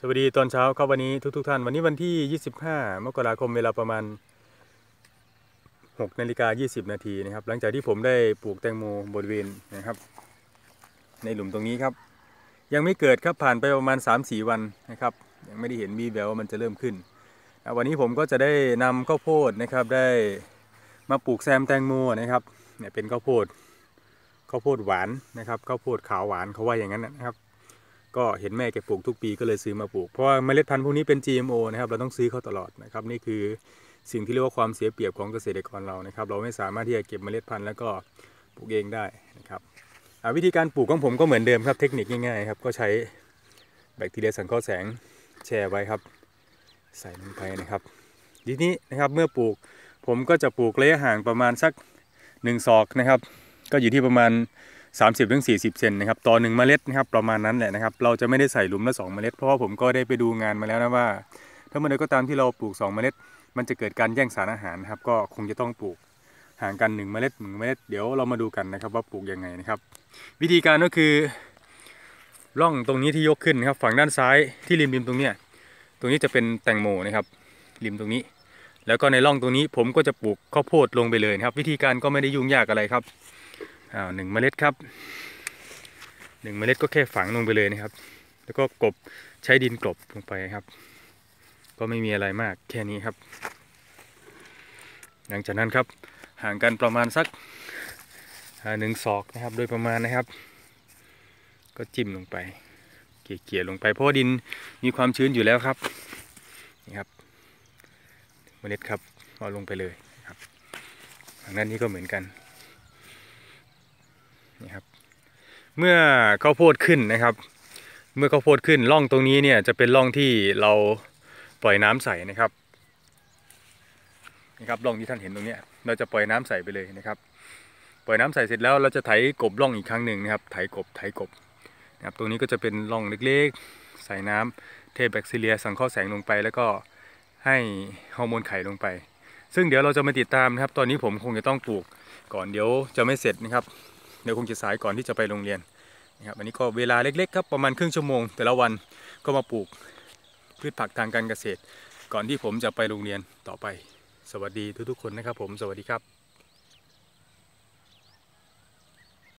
สวัสดีตอนเช้าครับวันนี้ทุกทท่าน วันนี้วันที่ 25 มกราคมเวลาประมาณ6นาฬิกา20 นาทีนะครับ หลังจากที่ผมได้ปลูกแตงโมบริเวณนะครับ ในหลุมตรงนี้ครับ ยังไม่เกิดครับผ่านไปประมาณ 3-4 วันนะครับ ยังไม่ได้เห็นมีแววว่ามันจะเริ่มขึ้น วันนี้ผมก็จะได้นำข้าวโพดนะครับได้มาปลูกแซมแตงโมนะครับเนี่ยเป็นข้าวโพดข้าวโพดหวานนะครับข้าวโพดขาวหวานเขาว่าอย่างนั้นนะครับ ก็เห็นแม่แกปลูกทุกปีก็เลยซื้อมาปลูก เพราะว่าเมล็ดพันธุ์พวกนี้เป็น GMO นะครับ เราต้องซื้อเขาตลอดนะครับ นี่คือสิ่งที่เรียกว่าความเสียเปรียบของเกษตรกรเรานะครับ เราไม่สามารถที่จะเก็บเมล็ดพันธุ์แล้วก็ปลูกเองได้นะครับวิธีการปลูกของผมก็เหมือนเดิมครับ เทคนิคง่ายๆครับ ก็ใช้แบคทีเรียสังเคราะห์แสงแช่ไว้ครับ ใส่ลงไปนะครับ ทีนี้นะครับเมื่อปลูกผมก็จะปลูกระยะห่างประมาณสัก1ศอกนะครับ ก็อยู่ที่ประมาณ 30-40ถึง40เซนนะครับต่อหนึ่งเมล็ดนะครับประมาณนั้นแหละนะครับเราจะไม่ได้ใส่หลุมละ2เมล็ดเพราะว่าผมก็ได้ไปดูงานมาแล้วนะว่า ถ้าเมื่อใดก็ตามที่เราปลูก 2 เมล็ด มันจะเกิดการแย่งสารอาหารนะครับก็คงจะต้องปลูกห่างกัน1เมล็ดหนึ่งเมล็ดเดี๋ยวเรามาดูกันนะครับว่าปลูกยังไงนะครับ วิธีการก็คือร่องตรงนี้ที่ยกขึ้นนะครับฝั่งด้านซ้ายที่ริมริมตรงเนี้ยตรงนี้จะเป็นแตงโมนะครับริมตรงนี้ แล้วก็ในร่องตรงนี้ผมก็จะปลูกข้าวโพดลงไปเลยครับ วิธีการก็ไม่ได้ยุ่งยากอะไรครับ อ้าวหนึ่งเมล็ดครับหนึ่งเมล็ดก็แค่ฝังลงไปเลยนะครับ แล้วก็กบใช้ดินกลบลงไปครับ ก็ไม่มีอะไรมากแค่นี้ครับ หลังจากนั้นครับห่างกันประมาณสักหนึ่งศอกนะครับ โดยประมาณนะครับ ก็จิ้มลงไป เกี่ยๆลงไปเพราะว่าดินมีความชื้นอยู่แล้วครับนี่ครับ เมล็ดครับเอาลงไปเลยครับทางด้านนี้ก็เหมือนกันครับ เมื่อข้าวโพดขึ้นนะครับ เมื่อข้าวโพดขึ้นร่องตรงนี้เนี่ยจะเป็นร่องที่เราปล่อยน้ำใส่นะครับนี่ครับร่องที่ท่านเห็นตรงนี้เราจะปล่อยน้ำใส่ไปเลยนะครับปล่อยน้ำใส่เสร็จแล้วเราจะไถกบร่องอีกครั้งหนึ่งนะครับไถกบไถกบนะครับตรงนี้ก็จะเป็นร่องเล็กๆ ใส่น้ำเทแบคทีเรีย สังเคราะห์แสงลงไป แล้วก็ให้ฮอร์โมนไข่ลงไป ซึ่งเดี๋ยวเราจะมาติดตามนะครับ ตอนนี้ผมคงจะต้องปลูกก่อนเดี๋ยวจะไม่เสร็จนะครับ เดี๋ยวคงจะสายก่อนที่จะไปโรงเรียนนะครับอันนี้ก็เวลาเล็กๆครับประมาณครึ่งชั่วโมง แต่ละวันก็มาปลูกพืชผักทางการเกษตร ก่อนที่ผมจะไปโรงเรียนต่อไป สวัสดีทุกๆคนนะครับผมสวัสดีครับ